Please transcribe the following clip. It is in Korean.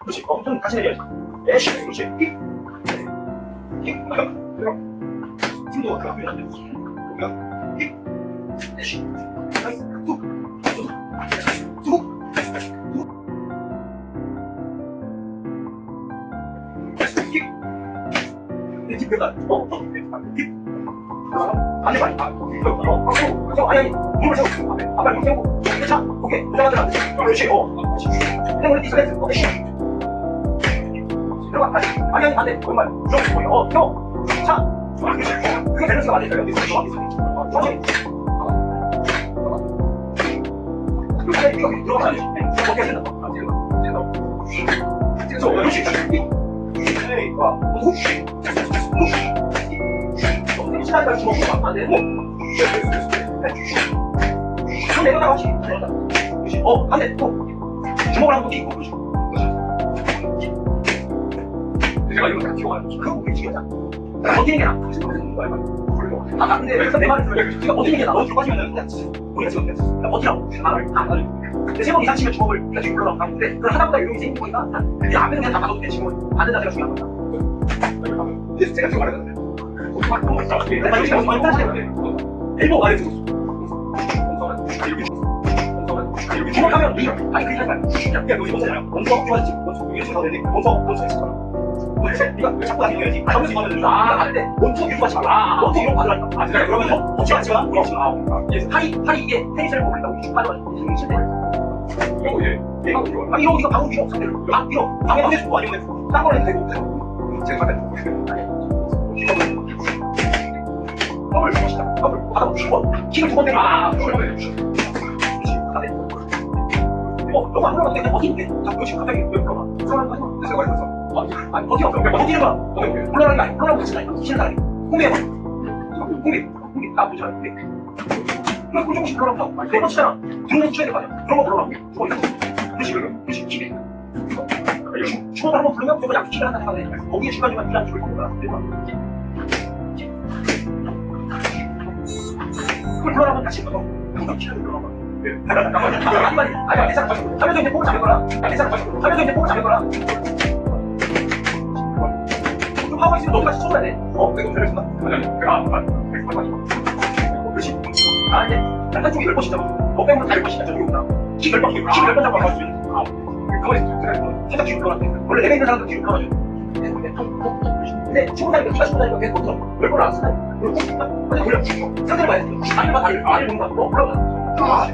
그렇지. 어, 좀 같이 내려야지. 에쉬, 그렇지. 힙. 힙. 그럼. 힘도 어떻게 하면 안 돼. 힙. 에쉬. 나이스. 툭. 툭. 툭. 어, 어, 네, 힙. 안에 봐. 아, 어, 어, 어, 어, 아니, 아니. 힘을 세우고. 앞에, 앞에 세우고. 차. 오케이. 들어가더라. 그렇지. 어. 행운의 디스레스. 오케이. 들어가 다시 아니 아니 안돼 정말 좀 보여 어 형! 차! 그게 밸런스가 맞을까요? 어, 천천히 그렇게 이거 들어가야지 어떻게 해야 된다 아 지금 그래서 그렇지 에이 와너 무 시간까지 주먹 안 되고 한 내려다가 하시 그렇지 어 한대 또 주먹을 한번 끼고 그렇지 제가 이거 다 거죠. 그거 미치겠다. 버티는 게 나. 지금 무슨 거야? 아, 나 근데 내 말을 들어요. 지금 버티는 게 나. 너 들어가시면은 그냥 우리가 지금 그냥 버티라고. 나를 안 하는 근데 세번 이상 치면 주먹을 그냥 지금 올라가고 가는데 그걸 하다 보다 요령이 생긴 거니까 내 앞에서 그냥 다 가도 돼. 지금 받는 자세가 중요한 거다. 제가 지금 말했는데. 일본 들었어. 주먹하면 이 아니 그게 아니라 야너 이거 뭐냐? 원서 좋아하지? 원서 위에서 나오는데 원서 원서 있어. 네가 왜 자꾸 다니는지 아무리 말하면 아 안돼 원투 유도 하지 마라 원투 이런 거 가져가니까 아 그래 그러면 어 어찌 하지 마 우리 지금 아 예, 팔이 팔이 이게 테니스를 먹는다고 이쪽 빠져가지고 이게 실패 이거 예 얘가 이거 아 이거 이거 방금 이거 상대로 아 이거 방에 방에 주고 아니면 딴 거는 되고 제가 말해 더블 주시다 더블 아 주고 킥을 두번 때리고 아 그러면 주시 어 너무 안 올라갔는데 그냥 버티는데 자꾸 지금 갑자기 왜 올라가 사람 하지 마 제가 말했어 아니 버티가 없어 버티는 거야 올라가는 게 아니야 올라가고 있지 않아 쉬는 사람이 홍대해봐 홍대 홍대 나 보잖아 홍대 그래 그거 조금씩 올라가고 내거 치잖아 등록 쳐야 될거 아니야 그런 거 올라가고 저거 있어 그렇지 그렇지 기대 추억을 한번 부르면 무조건 약속을 한다 생각해 거기에 중간중간 일안 죽을 거야 그걸 불러라면 같이 넣어 그거 키를 불러봐 아니 아니 아니 괜찮아 하면서 이제 뽕을 잡을 거라 괜찮아 하면서 이제 뽕을 잡을 거라 좀 하고 있으면 같이 쳐줘야 돼. 어, 내가 잘했구나. 아니, 아니, 아, 아, 그렇지. 아, 이제 한쪽이 열 번씩 잡아. 너 빼고는 다열 번씩 저쪽이 온다. 킥열 번, 킥을 열번 잡고 할수 있는. 아, 가만히 살짝 뒤로 끌어놨대. 원래 내가 있는 사람도 뒤로 끌어줘. 근데 치고 다니까 기가 치고 다니까 계속. 열번 안 쓰다. 그리고 꾹, 아니, 올려. 상대를 봐야 돼. 아니면 본다. 너 올라가. 아,